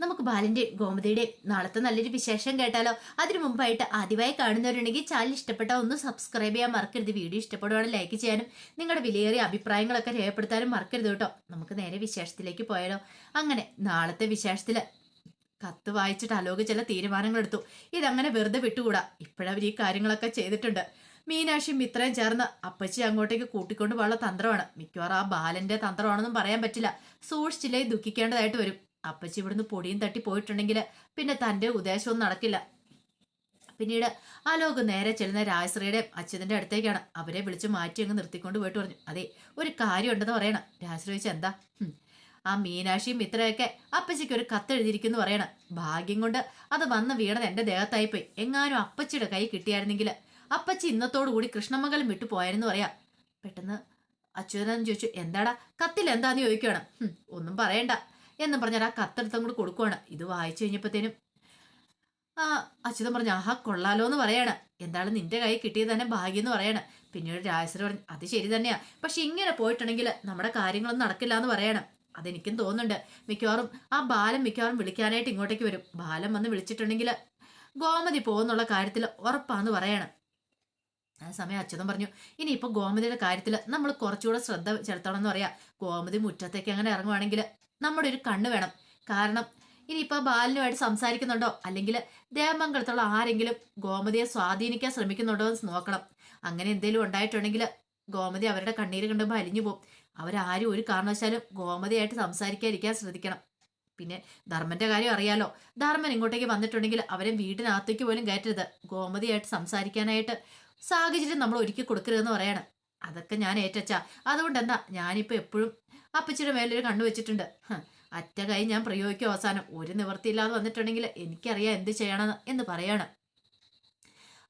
നമുക്ക് ബാലിന്റെ ഗോമതിയുടെ നാളത്തെ നല്ലൊരു വിശേഷം കേട്ടാലോ? അതിനു മുമ്പായിട്ട് ആദ്യമായി കാണുന്നവരുണ്ടെങ്കിൽ ചാനൽ ഇഷ്ടപ്പെട്ട ഒന്ന് സബ്സ്ക്രൈബ് ചെയ്യാൻ മറക്കരുത്. വീഡിയോ ഇഷ്ടപ്പെടുവാണെങ്കിൽ ലൈക്ക് ചെയ്യാനും നിങ്ങളുടെ വിലയേറിയ അഭിപ്രായങ്ങളൊക്കെ രേഖപ്പെടുത്താനും മറക്കരുത് കേട്ടോ. നമുക്ക് നേരെ വിശേഷത്തിലേക്ക് പോയാലോ? അങ്ങനെ നാളത്തെ വിശേഷത്തിൽ കത്ത് വായിച്ചിട്ട് അലോക ചില തീരുമാനങ്ങൾ എടുത്തു. ഇതങ്ങനെ വെറുതെ വിട്ടുകൂടാ. ഇപ്പോഴവർ ഈ കാര്യങ്ങളൊക്കെ ചെയ്തിട്ടുണ്ട്. മീനാക്ഷിയും ഇത്രയും ചേർന്ന് അപ്പച്ചി അങ്ങോട്ടേക്ക് കൂട്ടിക്കൊണ്ട് പോകാനുള്ള തന്ത്രമാണ്. മിക്കവാറും ആ ബാലന്റെ തന്ത്രമാണെന്നും പറയാൻ പറ്റില്ല. സൂക്ഷിച്ചില്ലേ ദുഃഖിക്കേണ്ടതായിട്ട് വരും. അപ്പച്ചി ഇവിടുന്ന് പൊടിയും തട്ടി പോയിട്ടുണ്ടെങ്കിൽ പിന്നെ തന്റെ ഉദ്ദേശമൊന്നും നടക്കില്ല. പിന്നീട് ആലോക് നേരെ ചെല്ലുന്ന രാജശ്രീയുടെ അച്ഛന്റെ അടുത്തേക്കാണ്. അവരെ വിളിച്ച് മാറ്റി അങ്ങ് നിർത്തിക്കൊണ്ട് പോയിട്ട് പറഞ്ഞു അതെ ഒരു കാര്യം ഉണ്ടെന്ന് പറയണം. രാജശ്രീ ചോദിച്ചാൽ എന്താ? ആ മീനാക്ഷിയും മിത്രയൊക്കെ അപ്പച്ചിക്ക് ഒരു കത്തെഴുതിയിരിക്കുന്നു പറയണം. ഭാഗ്യം കൊണ്ട് അത് വന്ന് വീണത് ദേഹത്തായി ദേഹത്തായിപ്പോയി. എങ്ങാനും അപ്പച്ചിയുടെ കൈ കിട്ടിയായിരുന്നെങ്കിൽ അപ്പച്ചി ഇന്നത്തോടു കൂടി കൃഷ്ണമംഗലം വിട്ടു പോയായിരുന്നു പറയാം. പെട്ടെന്ന് അച്യുതനാഥൻ ചോദിച്ചു എന്താടാ? കത്തിൽ എന്താന്ന് ചോദിക്കുകയാണ് ഒന്നും പറയണ്ട. എന്നും പറഞ്ഞാൽ ആ കത്തെടുത്തും കൂടി കൊടുക്കുവാണ്. ഇത് വായിച്ചു കഴിഞ്ഞപ്പോഴത്തേനും അച്യുതൻ പറഞ്ഞു ആഹാ കൊള്ളാലോ എന്ന് പറയാണ്. എന്താണ് നിന്റെ കൈ കിട്ടിയത് തന്നെ ഭാഗ്യം എന്ന് പറയാണ്. പിന്നീട് രാജശ്രീ പറഞ്ഞു അത് ശരി തന്നെയാ. പക്ഷെ ഇങ്ങനെ പോയിട്ടുണ്ടെങ്കിൽ നമ്മുടെ കാര്യങ്ങളൊന്നും നടക്കില്ല എന്ന് പറയണം. അതെനിക്കും തോന്നുന്നുണ്ട്. മിക്കവാറും ആ ബാലം മിക്കവാറും വിളിക്കാനായിട്ട് ഇങ്ങോട്ടേക്ക് വരും. ബാലം വന്ന് വിളിച്ചിട്ടുണ്ടെങ്കിൽ ഗോമതി പോകുന്നുള്ള കാര്യത്തിൽ ഉറപ്പാന്ന് പറയണം. ആ സമയം അച്യുതൻ പറഞ്ഞു ഇനി ഇപ്പൊ ഗോമതിയുടെ കാര്യത്തിൽ നമ്മൾ കുറച്ചുകൂടെ ശ്രദ്ധ ചെലുത്തണം എന്ന് പറയാ. ഗോമതി മുറ്റത്തേക്ക് അങ്ങനെ ഇറങ്ങുവാണെങ്കിൽ നമ്മുടെ ഒരു കണ്ണ് വേണം. കാരണം ഇനിയിപ്പോൾ ബാലനുമായിട്ട് സംസാരിക്കുന്നുണ്ടോ? അല്ലെങ്കിൽ ദേവമംഗലത്തുള്ള ആരെങ്കിലും ഗോമതിയെ സ്വാധീനിക്കാൻ ശ്രമിക്കുന്നുണ്ടോ എന്ന് നോക്കണം. അങ്ങനെ എന്തെങ്കിലും ഉണ്ടായിട്ടുണ്ടെങ്കിൽ ഗോമതി അവരുടെ കണ്ണീര് കണ്ടുമ്പോൾ അലിഞ്ഞു പോകും. അവരാരും ഒരു കാരണവശാലും ഗോമതിയായിട്ട് സംസാരിക്കാതിരിക്കാൻ ശ്രദ്ധിക്കണം. പിന്നെ ധർമ്മന്റെ കാര്യം അറിയാലോ. ധർമ്മൻ ഇങ്ങോട്ടേക്ക് വന്നിട്ടുണ്ടെങ്കിൽ അവരെ വീടിനകത്തേക്ക് പോലും കയറ്റരുത്. ഗോമതിയായിട്ട് സംസാരിക്കാനായിട്ട് സാഹചര്യം നമ്മൾ ഒരുക്കി കൊടുക്കരുതെന്ന് പറയാണ്. അതൊക്കെ ഞാൻ ഏറ്റച്ച. അതുകൊണ്ട് എന്താ ഞാനിപ്പോൾ എപ്പോഴും അപ്പച്ചിയുടെ മേലൊരു കണ്ണു വെച്ചിട്ടുണ്ട്. അറ്റ കൈ ഞാൻ പ്രയോഗിക്കും അവസാനം. ഒരു നിവൃത്തിയില്ലാതെ വന്നിട്ടുണ്ടെങ്കിൽ എനിക്കറിയാം എന്ത് ചെയ്യണം എന്ന് പറയാണ്.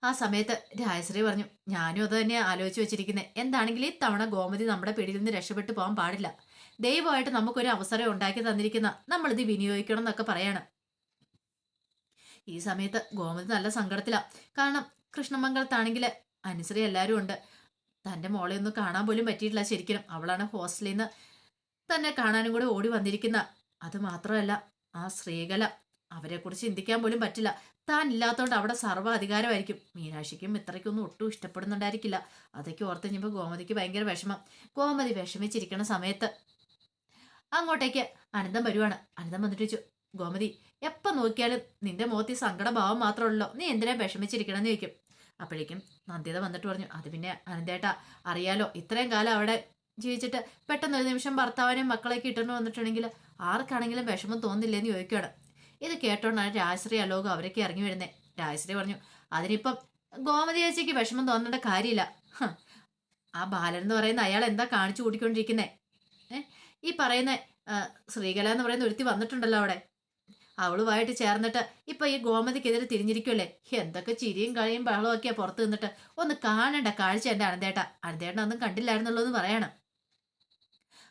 ആ സമയത്ത് രാജശ്രീ പറഞ്ഞു ഞാനും അത് തന്നെ ആലോചിച്ച് വെച്ചിരിക്കുന്നത് എന്താണെങ്കിലും ഈ തവണ ഗോമതി നമ്മുടെ പിടിയിൽ നിന്ന് രക്ഷപ്പെട്ടു പോകാൻ പാടില്ല. ദൈവമായിട്ട് നമുക്കൊരു അവസരം ഉണ്ടാക്കി തന്നിരിക്കുന്ന നമ്മളിത് വിനിയോഗിക്കണം എന്നൊക്കെ പറയാണ്. ഈ സമയത്ത് ഗോമതി നല്ല സങ്കടത്തിലാണ് കാരണം കൃഷ്ണമംഗലത്താണെങ്കിൽ അനുശ്രീ എല്ലാവരും ഉണ്ട്. തന്റെ മോളെ ഒന്നും കാണാൻ പോലും പറ്റിയിട്ടില്ല ശരിക്കും. അവളാണ് ഹോസ്റ്റലിൽ നിന്ന് തന്നെ കാണാനും കൂടെ ഓടി വന്നിരിക്കുന്ന. അത് മാത്രമല്ല ആ ശ്രീകല അവരെ കുറിച്ച് ചിന്തിക്കാൻ പോലും പറ്റില്ല. താൻ ഇല്ലാത്തതുകൊണ്ട് അവിടെ സർവ അധികാരമായിരിക്കും മീനാക്ഷിക്കും മിത്രയ്ക്കൊന്നും ഒട്ടും ഇഷ്ടപ്പെടുന്നുണ്ടായിരിക്കില്ല. അതൊക്കെ ഓർത്ത് കഴിഞ്ഞപ്പോൾ ഗോമതിക്ക് ഭയങ്കര വിഷമം. ഗോമതി വിഷമിച്ചിരിക്കണ സമയത്ത് അങ്ങോട്ടേക്ക് അനന്തം വരുവാണ്. അനന്തം വന്നിട്ട് ചോദിച്ചു ഗോമതി എപ്പം നോക്കിയാലും നിന്റെ മുഖത്ത് ഈ സങ്കടഭാവം മാത്രമല്ലോ നീ എന്തിനാ വിഷമിച്ചിരിക്കണം എന്ന് ചോദിക്കും. അപ്പോഴേക്കും നന്ദിത വന്നിട്ട് പറഞ്ഞു അത് പിന്നെ അനന്തേട്ടാ അറിയാലോ ഇത്രയും കാലം അവിടെ ജീവിച്ചിട്ട് പെട്ടെന്ന് ഒരു നിമിഷം ഭർത്താവിനെയും മക്കളെയൊക്കെ ഇട്ടുകൊണ്ട് വന്നിട്ടുണ്ടെങ്കിൽ ആർക്കാണെങ്കിലും വിഷമം തോന്നില്ലെന്ന് ചോദിക്കുകയാണ് ഇത് കേട്ടോണ്ടാണ് രാജശ്രീ അലോകം അവരൊക്കെ ഇറങ്ങി വരുന്നത് രാജശ്രീ പറഞ്ഞു അതിനിപ്പം ഗോമതി ചേച്ചിക്ക് വിഷമം തോന്നേണ്ട കാര്യമില്ല. ആ ബാലൻ എന്ന് പറയുന്ന അയാൾ എന്താ കാണിച്ചു കൂട്ടിക്കൊണ്ടിരിക്കുന്നേ? ഈ പറയുന്ന ശ്രീകല എന്ന് പറയുന്ന ഒരുത്തി വന്നിട്ടുണ്ടല്ലോ അവിടെ. അവളുമായിട്ട് ചേർന്നിട്ട് ഇപ്പൊ ഈ ഗോമതിക്കെതിരെ തിരിഞ്ഞിരിക്കുമല്ലേ എന്തൊക്കെ ചിരിയും കളിയും ബഹളവും ഒക്കെയാ പുറത്ത് നിന്നിട്ട്. ഒന്ന് കാണണ്ട കാഴ്ച എന്റെ അനന്തേട്ട. അനന്തേട്ടൻ ഒന്നും കണ്ടില്ലായിരുന്നുള്ളൂ എന്ന് പറയണം.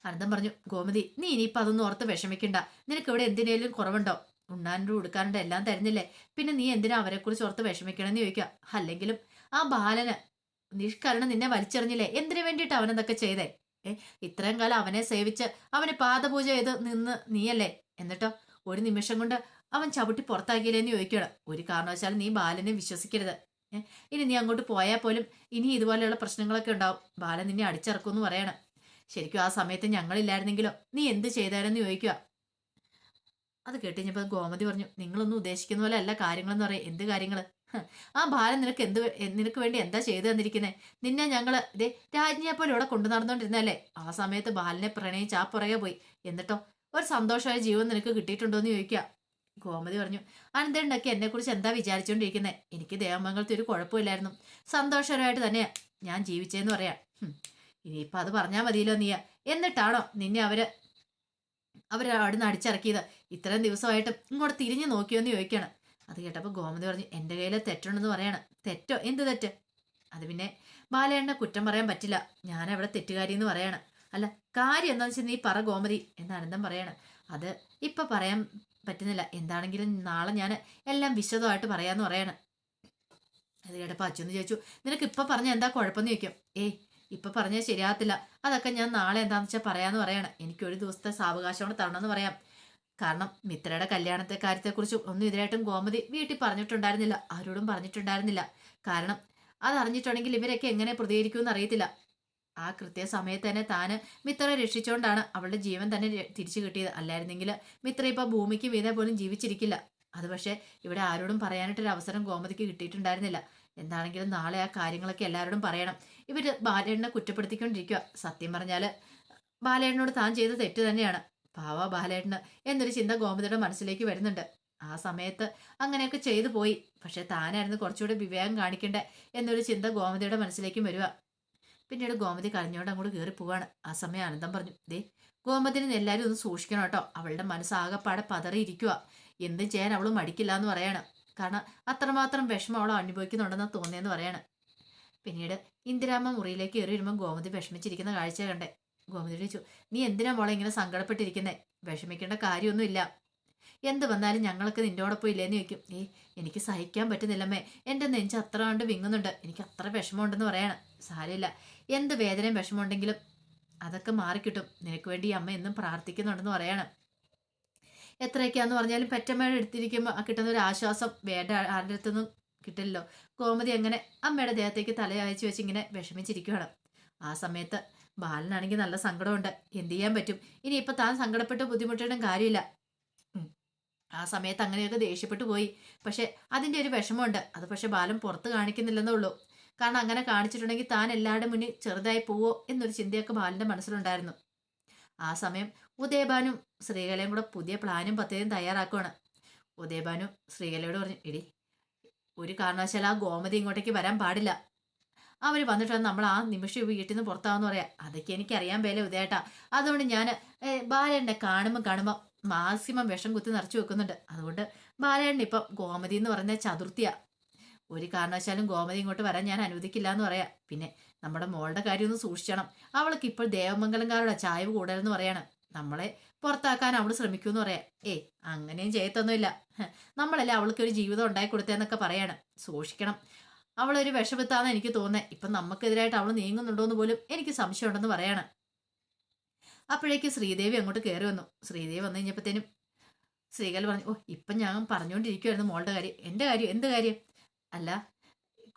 അനന്തം പറഞ്ഞു ഗോമതി നീ ഇനിയിപ്പൊ അതൊന്നും ഓർത്ത് വിഷമിക്കണ്ട. നിനക്ക് ഇവിടെ എന്തിനേലും കുറവുണ്ടോ? ഉണ്ണാന്റെ ഉടുക്കാനുണ്ട് എല്ലാം തരുന്നില്ലേ? പിന്നെ നീ എന്തിനാ അവരെ കുറിച്ച് ഓർത്ത് വിഷമിക്കണമെന്ന് ചോദിക്കുക? അല്ലെങ്കിലും ആ ബാലന് നിഷ്കരണം നിന്നെ വലിച്ചെറിഞ്ഞില്ലേ? എന്തിനു വേണ്ടിയിട്ട് അവനെന്തൊക്കെ ചെയ്തേ? ഏ ഇത്രയും കാലം അവനെ സേവിച്ച് അവന് പാദപൂജ ചെയ്ത് നിന്ന് നീയല്ലേ? എന്നിട്ടോ ഒരു നിമിഷം കൊണ്ട് അവൻ ചവിട്ടി പുറത്താക്കിയില്ലേന്ന് ചോദിക്കണം ഒരു കാരണവശാലും നീ ബാലനെ വിശ്വസിക്കരുത്. ഇനി നീ അങ്ങോട്ട് പോയാൽ പോലും ഇനി ഇതുപോലെയുള്ള പ്രശ്നങ്ങളൊക്കെ ഉണ്ടാവും. ബാലൻ നിന്നെ അടിച്ചിറക്കുമെന്ന് പറയണം. ശരിക്കും ആ സമയത്ത് ഞങ്ങളില്ലായിരുന്നെങ്കിലോ? നീ എന്ത് ചെയ്താലെന്ന് ചോദിക്കുക. അത് കേട്ടുകഴിഞ്ഞപ്പോൾ ഗോമതി പറഞ്ഞു നിങ്ങളൊന്നും ഉദ്ദേശിക്കുന്ന പോലെ അല്ല കാര്യങ്ങളെന്ന് പറയാം. എന്ത് കാര്യങ്ങൾ ആ ബാലൻ നിനക്ക് എന്ത് നിനക്ക് വേണ്ടി എന്താ ചെയ്തു തന്നിരിക്കുന്നത് നിന്നെ ഞങ്ങൾ ഇതേ രാജ്ഞിയെ പോലെ ഇവിടെ കൊണ്ടു നടന്നുകൊണ്ടിരുന്നല്ലേ ആ സമയത്ത് ബാലനെ പ്രണയിച്ച് ആ പുറകെ പോയി. എന്നിട്ടോ ഒരു സന്തോഷമായ ജീവൻ നിനക്ക് കിട്ടിയിട്ടുണ്ടോ എന്ന് ചോദിക്കുക ഗോമതി പറഞ്ഞു അനന്തണ്ടൊക്കെ എന്നെ കുറിച്ച് എന്താ വിചാരിച്ചുകൊണ്ടിരിക്കുന്നത് എനിക്ക് ദേവമംഗലത്തെ ഒരു കുഴപ്പമില്ലായിരുന്നു. സന്തോഷകരമായിട്ട് തന്നെയാ. ഞാൻ ജീവിച്ചതെന്ന് പറയാം. ഇനിയിപ്പോൾ അത് പറഞ്ഞാൽ മതിയല്ലോ നീയ. എന്നിട്ടാണോ നിന്നെ അവർ അവർ അവിടുന്ന് അടിച്ചിറക്കിയത്. ഇത്രയും ദിവസമായിട്ട് ഇങ്ങോട്ട് തിരിഞ്ഞു നോക്കിയോന്ന് ചോദിക്കുകയാണ് അത് കേട്ടപ്പോൾ ഗോമതി പറഞ്ഞു എന്റെ കയ്യിൽ തെറ്റുണ്ടെന്ന് പറയാണ്. തെറ്റോ? എന്ത് തെറ്റ്? അത് പിന്നെ ബാലയണ്ണ കുറ്റം പറയാൻ പറ്റില്ല. ഞാൻ അവിടെ തെറ്റുകാരി എന്ന് പറയാണ്. അല്ല കാര്യം എന്താണെന്ന് വെച്ചാൽ നീ പറ ഗോമതി എന്ന് അനന്തം പറയാണ്. അത് ഇപ്പൊ പറയാൻ പറ്റുന്നില്ല. എന്താണെങ്കിലും നാളെ ഞാൻ എല്ലാം വിശദമായിട്ട് പറയാന്ന് പറയാണ്. അത് കേട്ടപ്പോൾ അച്ഛൻ ചോദിച്ചു നിനക്ക് ഇപ്പൊ പറഞ്ഞ എന്താ കുഴപ്പമെന്ന് ചോദിക്കും? ഏയ് ഇപ്പൊ പറഞ്ഞാൽ ശരിയാകത്തില്ല. അതൊക്കെ ഞാൻ നാളെ എന്താണെന്ന് വെച്ചാൽ പറയാന്ന് പറയാണ്. എനിക്ക് ഒരു ദിവസത്തെ സാവകാശം തരണമെന്ന് പറയാം. കാരണം മിത്രയുടെ കല്യാണത്തെ കാര്യത്തെക്കുറിച്ച് ഒന്നും ഇതിനായിട്ടും ഗോമതി വീട്ടിൽ പറഞ്ഞിട്ടുണ്ടായിരുന്നില്ല. ആരോടും പറഞ്ഞിട്ടുണ്ടായിരുന്നില്ല. കാരണം അതറിഞ്ഞിട്ടുണ്ടെങ്കിൽ ഇവരൊക്കെ എങ്ങനെ പ്രതികരിക്കുമെന്ന് അറിയത്തില്ല. ആ കൃത്യസമയത്ത് തന്നെ താന് മിത്രയെ രക്ഷിച്ചുകൊണ്ടാണ് അവളുടെ ജീവൻ തന്നെ തിരിച്ചു കിട്ടിയത്. അല്ലായിരുന്നെങ്കിൽ മിത്ര ഇപ്പൊ ഭൂമിക്ക് വീതെ പോലും ജീവിച്ചിരിക്കില്ല. അത് പക്ഷേ ഇവിടെ ആരോടും പറയാനായിട്ടൊരു അവസരം ഗോമതിക്ക് കിട്ടിയിട്ടുണ്ടായിരുന്നില്ല. എന്താണെങ്കിലും നാളെ ആ കാര്യങ്ങളൊക്കെ എല്ലാവരോടും പറയണം. ഇവർ ബാലേണ്ണനെ കുറ്റപ്പെടുത്തിക്കൊണ്ടിരിക്കുക സത്യം പറഞ്ഞാൽ ബാലേണ്ണനോട് താൻ ചെയ്ത തെറ്റ് തന്നെയാണ്. പാവ ബാലേട്ടന് എന്നൊരു ചിന്ത ഗോമതിയുടെ മനസ്സിലേക്ക് വരുന്നുണ്ട്. ആ സമയത്ത് അങ്ങനെയൊക്കെ ചെയ്തു പോയി. പക്ഷെ താനായിരുന്നു കുറച്ചുകൂടി വിവേകം കാണിക്കണ്ടേ എന്നൊരു ചിന്ത ഗോമതിയുടെ മനസ്സിലേക്കും വരിക പിന്നീട് ഗോമതി കരഞ്ഞോണ്ട് അങ്ങോട്ട് കയറി പോവാണ്. ആ സമയം ആനന്ദം പറഞ്ഞു ദേ ഗോമതിനെ എല്ലാവരും ഒന്ന് സൂക്ഷിക്കണം കേട്ടോ. അവളുടെ മനസ്സാകപ്പാടെ പതറിയിരിക്കുക എന്ത് ചെയ്യാൻ അവൾ മടിക്കില്ല എന്ന് പറയാണ്. കാരണം അത്രമാത്രം വിഷമം അവൾ അനുഭവിക്കുന്നുണ്ടെന്ന് തോന്നിയെന്ന് പറയാണ്. പിന്നീട് ഇന്ദിരാമ്മ മുറിയിലേക്ക് കയറി വരുമ്പോൾ ഗോമതി വിഷമിച്ചിരിക്കുന്ന കാഴ്ച കണ്ടേ. ഗോമതി ചോദിച്ചു നീ എന്തിനാ മോളെ ഇങ്ങനെ സങ്കടപ്പെട്ടിരിക്കുന്നേ? വിഷമിക്കേണ്ട കാര്യമൊന്നുമില്ല. എന്ത് വന്നാലും ഞങ്ങൾക്ക് നിന്നോടൊപ്പം ഇല്ലേന്ന് ചോദിക്കും. ഏ എനിക്ക് സഹിക്കാൻ പറ്റുന്നില്ലമ്മേ. എന്റെ നെഞ്ച് അത്ര കണ്ട് വിങ്ങുന്നുണ്ട്. എനിക്ക് അത്ര വിഷമമുണ്ടെന്ന് പറയണം. സാരമില്ല. എന്ത് വേദനയും വിഷമമുണ്ടെങ്കിലും അതൊക്കെ മാറിക്കിട്ടും. നിനക്ക് വേണ്ടി അമ്മ എന്നും പ്രാർത്ഥിക്കുന്നുണ്ടെന്ന് പറയണം. എത്രയൊക്കെയാന്ന് പറഞ്ഞാലും പെറ്റമ്മയുടെ എടുത്തിരിക്കുമ്പോൾ കിട്ടുന്ന ഒരു ആശ്വാസം വേണ്ട ആരുടെ അടുത്തൊന്നും കിട്ടില്ലല്ലോ. ഗോമതി അങ്ങനെ അമ്മയുടെ ദേഹത്തേക്ക് തലയയച്ചു വെച്ച് ഇങ്ങനെ വിഷമിച്ചിരിക്കുകയാണ്. ആ സമയത്ത് ബാലനാണെങ്കിൽ നല്ല സങ്കടമുണ്ട്. എന്ത് ചെയ്യാൻ പറ്റും? ഇനിയിപ്പോൾ താൻ സങ്കടപ്പെട്ട് ബുദ്ധിമുട്ടേണ്ട കാര്യമില്ല. ആ സമയത്ത് അങ്ങനെയൊക്കെ ദേഷ്യപ്പെട്ടു പോയി. പക്ഷെ അതിന്റെ ഒരു വിഷമമുണ്ട്. അത് പക്ഷെ ബാലൻ പുറത്ത് കാണിക്കുന്നില്ലെന്നേ ഉള്ളൂ. കാരണം അങ്ങനെ കാണിച്ചിട്ടുണ്ടെങ്കിൽ താൻ എല്ലാവരുടെ മുന്നിൽ ചെറുതായി പോവോ എന്നൊരു ചിന്തയൊക്കെ ബാലന്റെ മനസ്സിലുണ്ടായിരുന്നു. ആ സമയം ഉദയഭാനും ശ്രീകലയും കൂടെ പുതിയ പ്ലാനും പദ്ധതിയും തയ്യാറാക്കുവാണ്. ഉദയഭാനു ശ്രീകലയോട് പറഞ്ഞു എടി ഒരു കാരണവശാലും ആ ഗോമതി ഇങ്ങോട്ടേക്ക് വരാൻ പാടില്ല. അവർ വന്നിട്ട് നമ്മൾ ആ നിമിഷം വീട്ടിൽ നിന്ന് പുറത്താവെന്ന് പറയാം. അതൊക്കെ എനിക്കറിയാൻ പേല ഉദയേട്ടാ. അതുകൊണ്ട് ഞാൻ ബാലേണ്ടെ കാണുമ്പോൾ കാണുമ്പോൾ മാക്സിമം വിഷം കുത്തി നിറച്ചു വെക്കുന്നുണ്ട്. അതുകൊണ്ട് ബാലേട്ടൻ ഇപ്പം ഗോമതി എന്ന് പറയുന്ന ചതുർത്ഥിയാ. ഒരു കാരണവശാലും ഗോമതി ഇങ്ങോട്ട് വരാൻ ഞാൻ അനുവദിക്കില്ല എന്ന് പറയാം. പിന്നെ നമ്മുടെ മോളുടെ കാര്യം ഒന്ന് സൂക്ഷിക്കണം അവൾക്ക് ഇപ്പോൾ ദേവമംഗലംകാരുടെ ചായവ് കൂടുതലെന്ന് പറയാണ്. നമ്മളെ പുറത്താക്കാൻ അവൾ ശ്രമിക്കുമെന്ന് പറയാം. ഏ അങ്ങനെയും ചെയ്യത്തൊന്നുമില്ല. നമ്മളല്ലേ അവൾക്ക് ഒരു ജീവിതം ഉണ്ടായി കൊടുത്തതെന്നൊക്കെ പറയാണ്. സൂക്ഷിക്കണം. അവളൊരു വിഷമിത്താന്ന് എനിക്ക് തോന്നുന്നത് ഇപ്പം നമുക്കെതിരായിട്ട് അവൾ നീങ്ങുന്നുണ്ടോ എന്ന് പോലും എനിക്ക് സംശയമുണ്ടെന്ന് പറയാണ്. അപ്പോഴേക്ക് ശ്രീദേവി അങ്ങോട്ട് കയറി വന്നു. ശ്രീദേവി വന്നു കഴിഞ്ഞപ്പോഴത്തേനും ശ്രീകൽ പറഞ്ഞു ഓ ഇപ്പം ഞാൻ പറഞ്ഞുകൊണ്ടിരിക്കുവായിരുന്നു മോളുടെ കാര്യം. എന്റെ കാര്യം? എന്ത് കാര്യം? അല്ല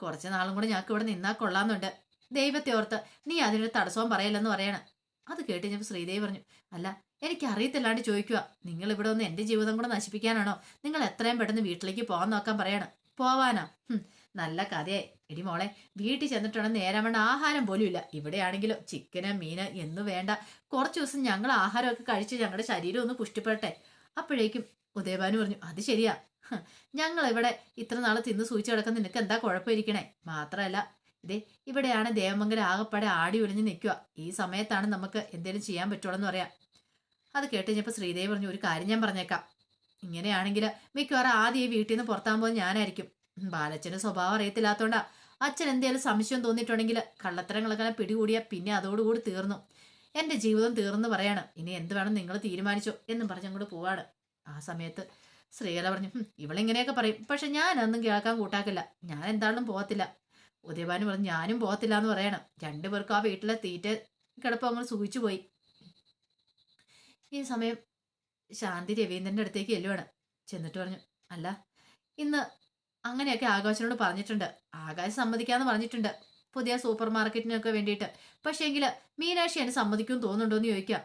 കുറച്ച് നാളും കൂടെ ഞങ്ങൾക്ക് ഇവിടെ നിന്നാൽ കൊള്ളാമെന്നുണ്ട്. ദൈവത്തെ ഓർത്ത് നീ അതിനൊരു തടസ്സവും പറയല്ലെന്ന് പറയണം. അത് കേട്ട് ഞാൻ ശ്രീദേവി പറഞ്ഞു അല്ല എനിക്ക് അറിയത്തില്ലാണ്ട് ചോദിക്കുക നിങ്ങൾ ഇവിടെ ഒന്ന് എന്റെ ജീവിതം കൂടെ നശിപ്പിക്കാനാണോ? നിങ്ങൾ എത്രയും പെട്ടെന്ന് വീട്ടിലേക്ക് പോകാൻ നോക്കാൻ പറയണം. പോവാനാ? നല്ല കഥയായി. എടി മോളെ വീട്ടിൽ ചെന്നിട്ടുണ്ടെങ്കിൽ നേരം വേണ്ട ആഹാരം പോലും ഇല്ല. ഇവിടെയാണെങ്കിലോ ചിക്കന് മീന് എന്നു വേണ്ട. കുറച്ച് ദിവസം ഞങ്ങൾ ആഹാരമൊക്കെ കഴിച്ച് ഞങ്ങളുടെ ശരീരം ഒന്ന് പുഷ്ടിപ്പെടട്ടെ. അപ്പോഴേക്കും ഉദയഭാനു പറഞ്ഞു അത് ശരിയാ. ഞങ്ങൾ ഇവിടെ ഇത്ര നാൾ തിന്ന് സൂചിച്ചു കിടക്കുന്ന നിനക്ക് എന്താ കുഴപ്പമിരിക്കണേ? മാത്രമല്ല ഇതേ ഇവിടെയാണ് ദേവമംഗലം ആകപ്പാടെ ആടി ഒളിഞ്ഞ് നിൽക്കുക. ഈ സമയത്താണ് നമുക്ക് എന്തെങ്കിലും ചെയ്യാൻ പറ്റുള്ളൂ എന്ന് പറയാം. അത് കേട്ട് കഴിഞ്ഞപ്പോൾ ശ്രീദേവി പറഞ്ഞു ഒരു കാര്യം ഞാൻ പറഞ്ഞേക്കാം. ഇങ്ങനെയാണെങ്കിൽ മിക്കവാറും ആദ്യം ഈ വീട്ടിൽ നിന്ന് പുറത്താൻ പോകുന്നത് ഞാനായിരിക്കും. ബാലച്ചന്റെ സ്വഭാവം അറിയത്തില്ലാത്തോണ്ടാ. അച്ഛൻ എന്തെങ്കിലും സംശയം തോന്നിയിട്ടുണ്ടെങ്കിൽ കള്ളത്തരങ്ങളൊക്കെ പിടികൂടിയാൽ പിന്നെ അതോടുകൂടി തീർന്നു. എന്റെ ജീവിതം തീർന്നു പറയാണ്. ഇനി എന്ത് വേണം നിങ്ങൾ തീരുമാനിച്ചോ എന്നും പറഞ്ഞ് അങ്ങോട്ട് പോവാണ്. ആ സമയത്ത് ശ്രീകല പറഞ്ഞു "ഹും, ഇവളിങ്ങനെയൊക്കെ പറയും. പക്ഷെ ഞാനൊന്നും കേൾക്കാൻ കൂട്ടാക്കില്ല. ഞാൻ എന്താണെന്നും പോകത്തില്ല. ഉദയഭാനു പറഞ്ഞു ഞാനും പോകത്തില്ല എന്ന് പറയണം രണ്ടുപേർക്കും ആ വീട്ടിലെ തീറ്റ കിടപ്പ് അങ്ങ് സൂചിച്ചു പോയി. ഈ സമയം ശാന്തി രവീന്ദ്രന്റെ അടുത്തേക്ക് ചെല്ലുവാണ്. ചെന്നിട്ട് പറഞ്ഞു അല്ല ഇന്ന് അങ്ങനെയൊക്കെ ആകാശിനോട് പറഞ്ഞിട്ടുണ്ട്. ആകാശ് സമ്മതിക്കാന്ന് പറഞ്ഞിട്ടുണ്ട്. പുതിയ സൂപ്പർ മാർക്കറ്റിനൊക്കെ വേണ്ടിയിട്ട്. പക്ഷേ എങ്കിൽ മീനാക്ഷി എന്നെ സമ്മതിക്കും തോന്നുന്നുണ്ടോ എന്ന് ചോദിക്കാം.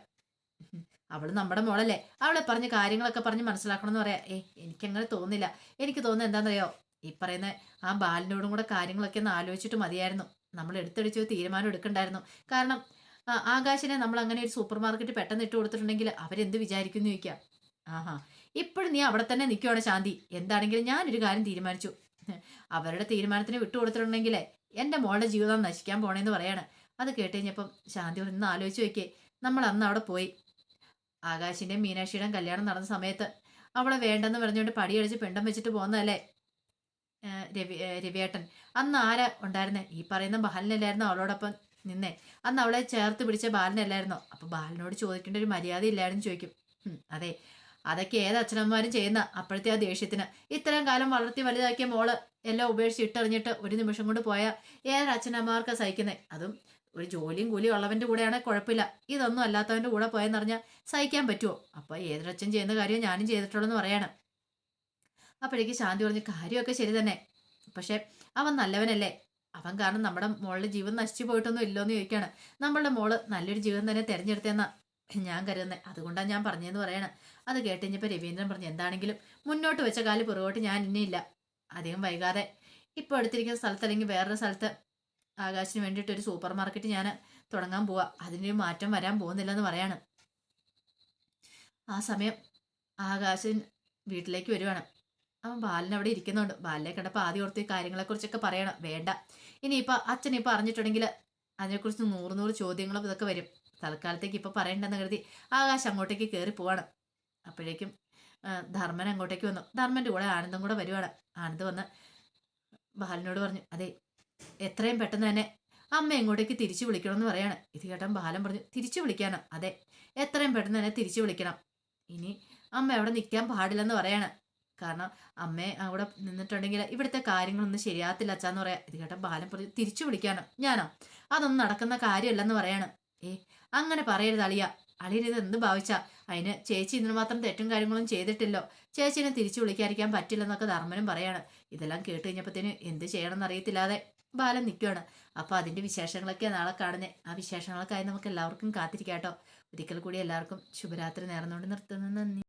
അവൾ നമ്മുടെ മോളല്ലേ. അവളെ പറഞ്ഞ കാര്യങ്ങളൊക്കെ പറഞ്ഞ് മനസ്സിലാക്കണമെന്ന് പറയാം. ഏ എനിക്കങ്ങനെ തോന്നുന്നില്ല. എനിക്ക് തോന്നുന്നത് എന്താണെന്നറിയോ ഈ പറയുന്ന ആ ബാലിനോടും കൂടെ കാര്യങ്ങളൊക്കെ ഒന്ന് ആലോചിച്ചിട്ട് മതിയായിരുന്നു. നമ്മൾ എടുത്തടിച്ച് തീരുമാനം എടുക്കണ്ടായിരുന്നു. കാരണം ആകാശിനെ നമ്മൾ അങ്ങനെ ഒരു സൂപ്പർ മാർക്കറ്റ് പെട്ടെന്ന് ഇട്ട് കൊടുത്തിട്ടുണ്ടെങ്കിൽ അവരെന്ത് വിചാരിക്കുന്നു ചോദിക്കാം. ആഹാ. ഇപ്പോഴും നീ അവിടെ തന്നെ നിൽക്കുവാണ് ശാന്തി. എന്താണെങ്കിലും ഞാനൊരു കാര്യം തീരുമാനിച്ചു. അവരുടെ തീരുമാനത്തിന് വിട്ടുകൊടുത്തിട്ടുണ്ടെങ്കിലേ എന്റെ മോളുടെ ജീവിതം നശിക്കാൻ പോണേന്ന് പറയാണ്. അത് കേട്ട് കഴിഞ്ഞപ്പം ശാന്തി ഒന്ന് ആലോചിച്ച് നോക്കിയേ നമ്മൾ അന്ന് അവിടെ പോയി. ആകാശിന്റെയും മീനാക്ഷിയുടെയും കല്യാണം നടന്ന സമയത്ത് അവളെ വേണ്ടെന്ന് പറഞ്ഞുകൊണ്ട് പടിയടിച്ച് പെണ്ടം വെച്ചിട്ട് പോകുന്നതല്ലേ രവി രവിയേട്ടൻ. അന്ന് ആരാ ഉണ്ടായിരുന്നേ? ഈ പറയുന്ന ബാലനല്ലായിരുന്നു അവളോടൊപ്പം നിന്നേ? അന്ന് അവളെ ചേർത്ത് പിടിച്ച ബാലനല്ലായിരുന്നോ? അപ്പൊ ബാലനോട് ചോദിക്കേണ്ട ഒരു മര്യാദ ഇല്ലായിരുന്നു ചോദിക്കും. അതെ. അതൊക്കെ ഏത് അച്ഛനമ്മമാരും ചെയ്യുന്ന അപ്പോഴത്തെ ആ ദേഷ്യത്തിന്. ഇത്രയും കാലം വളർത്തി വലുതാക്കിയ മോൾ എല്ലാം ഉപേക്ഷിച്ച് ഇട്ടറിഞ്ഞിട്ട് ഒരു നിമിഷം കൊണ്ട് പോയ ഏതൊരു അച്ഛനമ്മമാർക്കാണ് സഹിക്കുന്നേ? അതും ഒരു ജോലിയും കൂലിയും ഉള്ളവന്റെ കൂടെയാണെ കുഴപ്പമില്ല. ഇതൊന്നും അല്ലാത്തവന്റെ കൂടെ പോയെന്ന് പറഞ്ഞാൽ സഹിക്കാൻ പറ്റുമോ അപ്പൊ ഏതൊരച്ഛൻ ചെയ്യുന്ന കാര്യം ഞാനും ചെയ്തിട്ടുള്ളൂ എന്ന് പറയാണ്. അപ്പോഴേക്ക് ശാന്തി പറഞ്ഞു കാര്യമൊക്കെ ശരി തന്നെ. പക്ഷെ അവൻ നല്ലവനല്ലേ? അവൻ കാരണം നമ്മുടെ മോളുടെ ജീവൻ നശിച്ചു പോയിട്ടൊന്നും ഇല്ലോന്ന് ചോദിക്കാണ്. നമ്മളുടെ മോൾ നല്ലൊരു ജീവൻ തന്നെ തിരഞ്ഞെടുത്തെന്നാ ഞാൻ കരുതുന്നത് അതുകൊണ്ടാണ് ഞാൻ പറഞ്ഞതെന്ന് പറയണം. അത് കേട്ടുകഴിഞ്ഞപ്പോൾ രവീന്ദ്രൻ പറഞ്ഞു എന്താണെങ്കിലും മുന്നോട്ട് വെച്ച കാൽ പുറകോട്ട് ഞാൻ ഇനിയില്ല. അധികം വൈകാതെ ഇപ്പോൾ എടുത്തിരിക്കുന്ന സ്ഥലത്ത് അല്ലെങ്കിൽ വേറൊരു സ്ഥലത്ത് ആകാശിന് വേണ്ടിയിട്ട് ഒരു സൂപ്പർ മാർക്കറ്റ് ഞാൻ തുടങ്ങാൻ പോവാ. അതിനൊരു മാറ്റം വരാൻ പോകുന്നില്ലെന്ന് പറയാണ്. ആ സമയം ആകാശൻ വീട്ടിലേക്ക് വരുവാണ്. അവൻ ബാലൻ അവിടെ ഇരിക്കുന്നുണ്ട്. ബാലിനെ കണ്ടപ്പോൾ ആദ്യം ഓർത്ത് ഈ കാര്യങ്ങളെക്കുറിച്ചൊക്കെ പറയണം. വേണ്ട. ഇനിയിപ്പോൾ അച്ഛൻ ഇപ്പോൾ അറിഞ്ഞിട്ടുണ്ടെങ്കിൽ അതിനെക്കുറിച്ച് നൂറ് നൂറ് ചോദ്യങ്ങളും ഇതൊക്കെ വരും. തൽക്കാലത്തേക്ക് ഇപ്പോൾ പറയണ്ടെന്ന് കരുതി ആകാശ് അങ്ങോട്ടേക്ക് കയറി പോവാണ്. അപ്പോഴേക്കും ധർമ്മൻ അങ്ങോട്ടേക്ക് വന്നു. ധർമ്മന്റെ കൂടെ ആനന്ദം കൂടെ വരുവാണ്. ആനന്ദ് വന്ന് ബാലനോട് പറഞ്ഞു അതെ എത്രയും പെട്ടെന്ന് തന്നെ അമ്മ എങ്ങോട്ടേക്ക് തിരിച്ചു വിളിക്കണമെന്ന് പറയാണ്. ഇത് കേട്ടാൻ ബാലൻ പറഞ്ഞു തിരിച്ചു വിളിക്കാനോ. അതെ എത്രയും പെട്ടെന്ന് തന്നെ തിരിച്ചു വിളിക്കണം. ഇനി അമ്മ എവിടെ നിൽക്കാൻ പാടില്ലെന്ന് പറയാണ്. കാരണം അമ്മ അവിടെ നിന്നിട്ടുണ്ടെങ്കിൽ ഇവിടുത്തെ കാര്യങ്ങളൊന്നും ശരിയാത്തില്ല അച്ഛാന്ന് പറയാം. ഇത് കേട്ട ബാലൻ പറഞ്ഞു തിരിച്ചു വിളിക്കാണ് ഞാനോ? അതൊന്നും നടക്കുന്ന കാര്യമല്ലെന്ന് പറയാണ്. ഏ അങ്ങനെ പറയരുത് അളിയ. അളിയൻ ഇത് എന്ത് ഭാവിച്ചാ? അതിന് ചേച്ചി ഇതിന് മാത്രം തെറ്റും കാര്യങ്ങളും ചെയ്തിട്ടില്ലോ. ചേച്ചിനെ തിരിച്ചു വിളിക്കാതിരിക്കാൻ പറ്റില്ലെന്നൊക്കെ ധർമ്മനും പറയാണ്. ഇതെല്ലാം കേട്ട് കഴിഞ്ഞപ്പോഴത്തേന് എന്ത് ചെയ്യണമെന്ന് അറിയത്തില്ലാതെ ബാലൻ നിൽക്കുകയാണ് അപ്പോൾ അതിന്റെ വിശേഷങ്ങളൊക്കെ നാളെ കാണുന്നത് ആ വിശേഷങ്ങളൊക്കെ ആയി നമുക്ക് എല്ലാവർക്കും കാത്തിരിക്കാം കേട്ടോ. ഒരിക്കൽ കൂടി എല്ലാവർക്കും ശുഭരാത്രി നേർന്നുകൊണ്ട് നിർത്തുന്നു. നന്ദി.